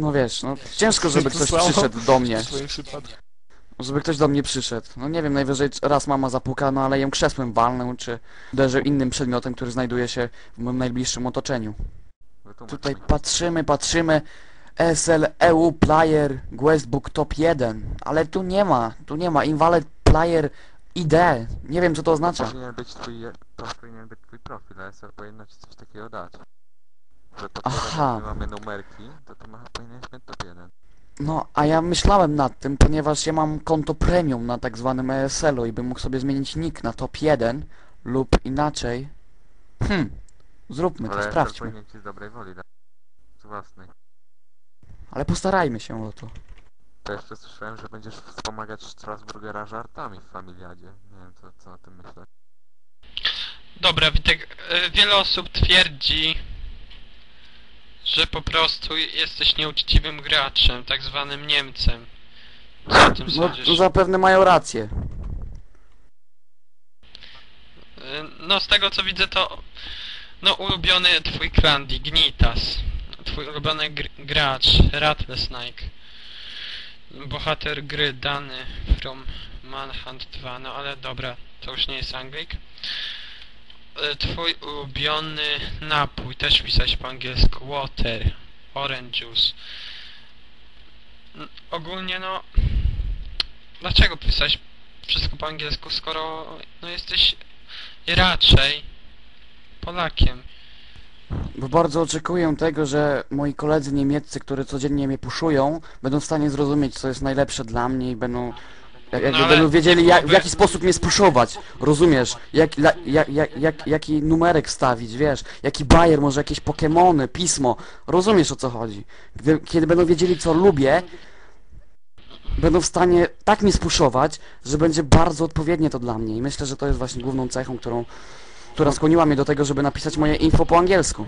no wiesz, no ciężko, żeby To ktoś przyszedł do mnie. Żeby ktoś do mnie przyszedł. No nie wiem, najwyżej raz mama zapuka, no ale ją krzesłem walnę, czy uderzę innym przedmiotem, który znajduje się w moim najbliższym otoczeniu. Tutaj patrzymy, patrzymy. SL EU Player Questbook Top 1. Ale tu nie ma, tu nie ma. Invalid Player ID. Nie wiem co to oznacza. Powinien być twój, to powinien być twój profil, a SR powinno ci coś takiego dać. Że pod Aha. Aha. mamy numerki, to ty ma, powinieneś mieć top 1. No, a ja myślałem nad tym, ponieważ ja mam konto premium na tak zwanym ESL-u i bym mógł sobie zmienić nick na top 1 lub inaczej. Hmm, zróbmy to, Ale SR sprawdźmy. powinien ci z dobrej woli dać. Z własnej. Ale postarajmy się o to. To jeszcze słyszałem, że będziesz wspomagać Strasburgera żartami w familiadzie. Nie wiem co, co o tym myślę. Dobra, Witek, e, wiele osób twierdzi, że po prostu jesteś nieuczciwym graczem, tak zwanym Niemcem. Co o tym No, sądzisz? to zapewne mają rację. E, No z tego co widzę to no ulubiony twój klan Dignitas. Twój ulubiony gr gracz Rattle Snake. Bohater gry dany from Manhunt 2, no ale dobra, to już nie jest Anglik. E, Twój ulubiony napój, też pisać po angielsku, water, orange juice. N- Ogólnie no, dlaczego pisać wszystko po angielsku, skoro no jesteś raczej Polakiem. Bo bardzo oczekuję tego, że moi koledzy niemieccy, którzy codziennie mnie puszują, będą w stanie zrozumieć, co jest najlepsze dla mnie i będą... Jak, jakby No ale będą wiedzieli, jak, w jaki sposób mnie spuszować. Rozumiesz? Jak, la, jak, jak, jak, jaki numerek wstawić, wiesz? Jaki bajer, może jakieś pokemony, pismo. Rozumiesz, o co chodzi. Gdy, kiedy będą wiedzieli, co lubię, będą w stanie tak mnie spuszować, że będzie bardzo odpowiednie to dla mnie. I myślę, że to jest właśnie główną cechą, którą, która skłoniła mnie do tego, żeby napisać moje info po angielsku.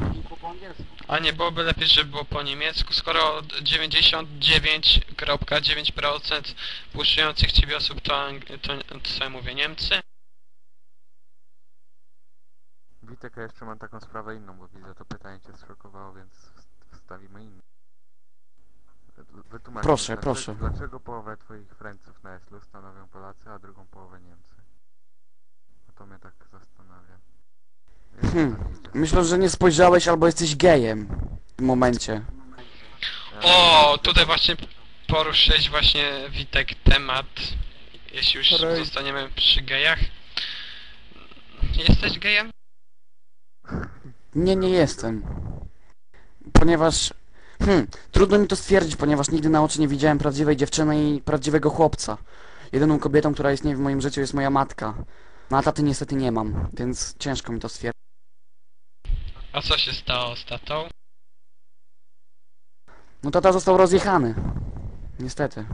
A nie byłoby lepiej, żeby było po niemiecku, skoro 99,9% puszczających ciebie osób to, to, to co ja mówię, Niemcy? Witek, ja jeszcze mam taką sprawę inną, bo widzę to pytanie cię zszokowało, więc wst- wstawimy inny. Wytłumacz Proszę, dlaczego, proszę. Dlaczego połowę twoich Franców na Eslu stanowią Polacy, a drugą połowę Niemcy? No to mnie tak zastanawia. Hmm? Myślę, że nie spojrzałeś albo jesteś gejem w tym momencie. O, tutaj właśnie poruszyłeś właśnie Witek temat, jeśli już Rej. zostaniemy przy gejach. Jesteś gejem? Nie, nie jestem. Ponieważ... Hmm, trudno mi to stwierdzić, ponieważ nigdy na oczy nie widziałem prawdziwej dziewczyny i prawdziwego chłopca. Jedyną kobietą, która istnieje w moim życiu jest moja matka. No a taty niestety nie mam, więc ciężko mi to stwierdzić. A co się stało z tatą? No tata został rozjechany. Niestety.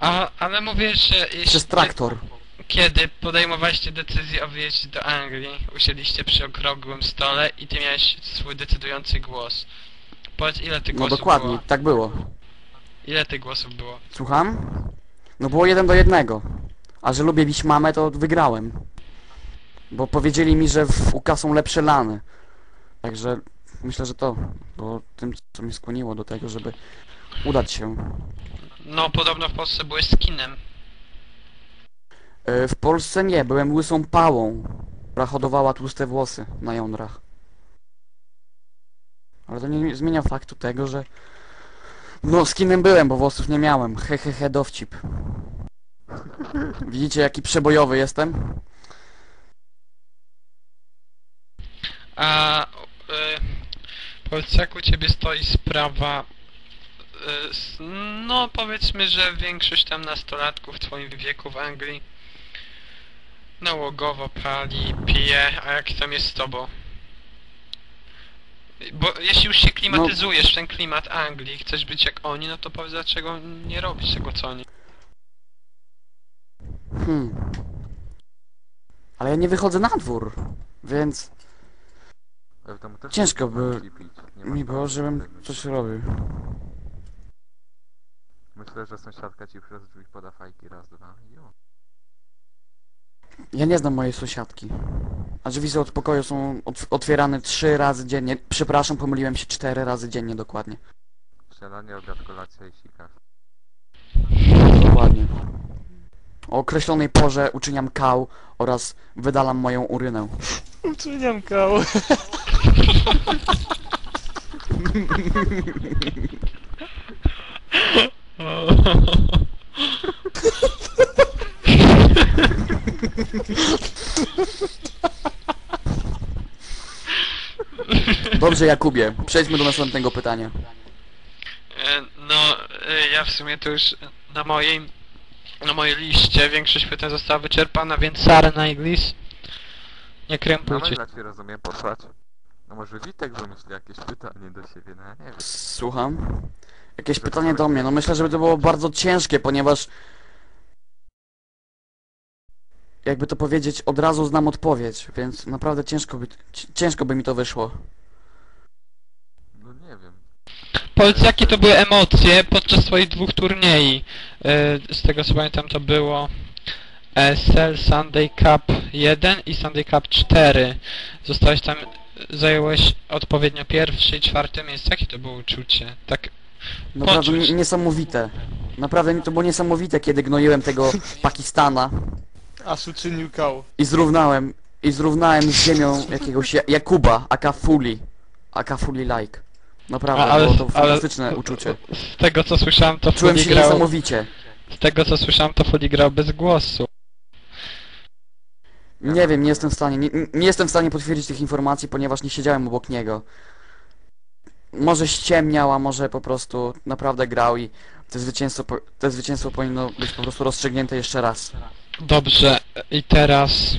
A, ale mówię, że jeśli... Przez traktor. Kiedy podejmowaliście decyzję o wyjeździe do Anglii, usiedliście przy okrągłym stole i ty miałeś swój decydujący głos. Powiedz, ile tych No głosów dokładnie, było? tak było. Ile tych głosów było? Słucham? No było jeden do jednego. A że lubię bić mamę, to wygrałem. Bo powiedzieli mi, że w UK są lepsze lany. Także myślę, że to było tym, co mnie skłoniło do tego, żeby udać się. No, podobno w Polsce byłeś skinem. E, W Polsce nie, byłem łysą pałą, która hodowała tłuste włosy na jądrach. Ale to nie zmienia faktu tego, że... No, z kinem byłem, bo włosów nie miałem. He, he, he, dowcip. Widzicie, jaki przebojowy jestem? A y, powiedz, jak u ciebie stoi sprawa... S- no, powiedzmy, że większość tam nastolatków w twoim wieku w Anglii nałogowo pali, pije, a jak tam jest z tobą? Bo jeśli już się klimatyzujesz w ten klimat Anglii, chcesz być jak oni, no to powiedz dlaczego nie robisz tego co oni. Hmm. Ale ja nie wychodzę na dwór, więc Ale w domu też ciężko by mi było, żebym żeby- coś robił. Myślę, że sąsiadka ci przez drzwi poda fajki raz, dwa i. Ja nie znam mojej sąsiadki. A drzwi z od pokoju są ot otwierane trzy razy dziennie. Przepraszam, pomyliłem się cztery razy dziennie dokładnie. Śniadanie, obiad, kolacja i sika. Dokładnie. O określonej porze uczyniam kał oraz wydalam moją urynę. Uczyniam kał. Dobrze, Jakubie, przejdźmy do następnego pytania. E, No, e, ja w sumie to już na mojej na mojej liście większość pytań została wyczerpana, więc Sara na Iglis. Nie Na krępujcie. maila ci rozumiem posłać. No może Witek wymyśli jakieś pytanie do siebie, no ja nie wiem. Słucham? Jakieś pytanie do mnie? No myślę, żeby to było bardzo ciężkie, ponieważ... Jakby to powiedzieć, od razu znam odpowiedź, więc naprawdę ciężko by, ci- ciężko by mi to wyszło. No nie wiem. Powiedz, jakie to były emocje podczas swoich dwóch turniej? E, Z tego co pamiętam to było SL Sunday Cup 1 i Sunday Cup 4. Zostałeś tam, zająłeś odpowiednio pierwsze i czwarte miejsce. Jakie to było uczucie? Tak, Naprawdę Poczuć. niesamowite. Naprawdę mi to było niesamowite, kiedy gnoiłem tego Pakistana Aż uczynił kał. i zrównałem, i zrównałem z ziemią jakiegoś Ja- Jakuba, aka Fuli. Aka Fuli like. Naprawdę, A, ale- było to ale- fantastyczne uczucie. z tego co słyszałem to Czułem Fuli się grał... niesamowicie. Z tego co słyszałem to Fuli grał bez głosu. Nie wiem, nie jestem w stanie, nie, nie jestem w stanie potwierdzić tych informacji, ponieważ nie siedziałem obok niego. Może ściemniał, a może po prostu naprawdę grał i to zwycięstwo, to zwycięstwo powinno być po prostu rozstrzygnięte jeszcze raz. Dobrze, i teraz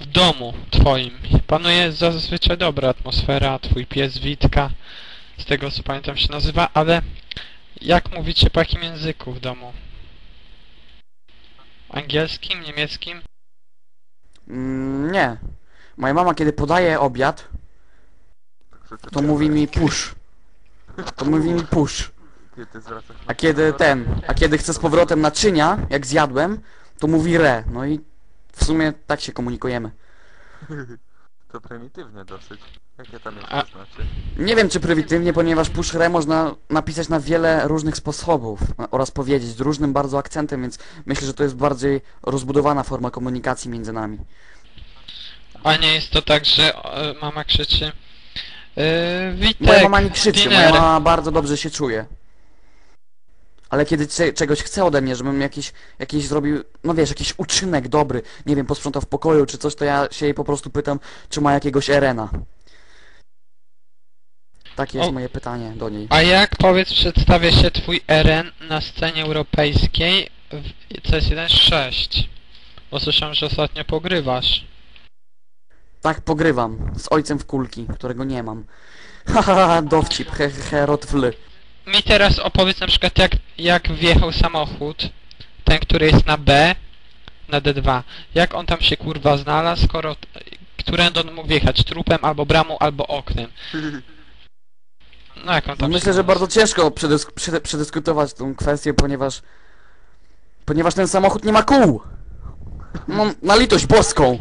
w domu twoim panuje zazwyczaj dobra atmosfera, twój pies Witka, z tego co pamiętam się nazywa, ale jak mówicie po jakim języku w domu? Angielskim, niemieckim? Mm, nie. Moja mama kiedy podaje obiad, to mówi mi push. To mówi mi push. A kiedy ten, a kiedy chce z powrotem naczynia, jak zjadłem, to mówi re. No i w sumie tak się komunikujemy. To prymitywnie dosyć. Jakie tam jeszcze A- znaczy? Nie wiem czy prymitywnie, ponieważ push re można napisać na wiele różnych sposobów a- oraz powiedzieć z różnym bardzo akcentem, więc myślę, że to jest bardziej rozbudowana forma komunikacji między nami. A nie jest to tak, że e, mama krzyczy e, Witek, Moja mama nie krzyczy, moja dinner. mama bardzo dobrze się czuje. Ale kiedy cze- czegoś chce ode mnie, żebym jakiś, jakiś zrobił, no wiesz, jakiś uczynek dobry, nie wiem, posprzątał w pokoju czy coś, to ja się jej po prostu pytam, czy ma jakiegoś Erena. Takie jest O. moje pytanie do niej. A jak powiedz przedstawia się twój RN na scenie europejskiej w CS1.6? Bo słyszałem, że ostatnio pogrywasz. Tak pogrywam, z ojcem w kulki, którego nie mam. Haha, dowcip, he he he, rotwly. Mi teraz opowiedz na przykład jak, jak wjechał samochód, ten który jest na B, na D2. Jak on tam się kurwa znalazł, skoro... Którędy on mógł wjechać? Trupem, albo bramą, albo oknem. No jak on tam myślę, że bardzo ciężko przedysk przed- przedyskutować tą kwestię, ponieważ... Ponieważ ten samochód nie ma kół! No, na litość boską!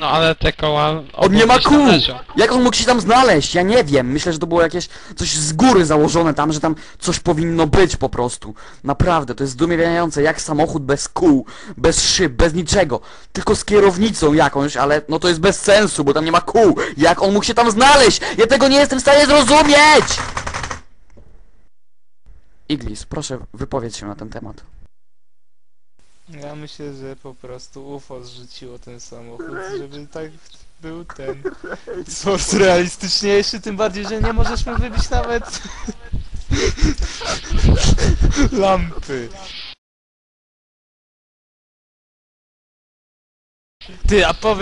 No ale te koła... On nie ma kół! Jak on mógł się tam znaleźć? Ja nie wiem. Myślę, że to było jakieś coś z góry założone tam, że tam coś powinno być po prostu. Naprawdę, to jest zdumiewające, jak samochód bez kół, bez szyb, bez niczego. Tylko z kierownicą jakąś, ale no to jest bez sensu, bo tam nie ma kół. Jak on mógł się tam znaleźć? Ja tego nie jestem w stanie zrozumieć! Iglis, proszę wypowiedz się na ten temat. Ja myślę, że po prostu UFO zrzuciło ten samochód, żeby tak był ten source realistyczniejszy, tym bardziej, że nie możesz mu wybić nawet lampy. Ty, a powiedz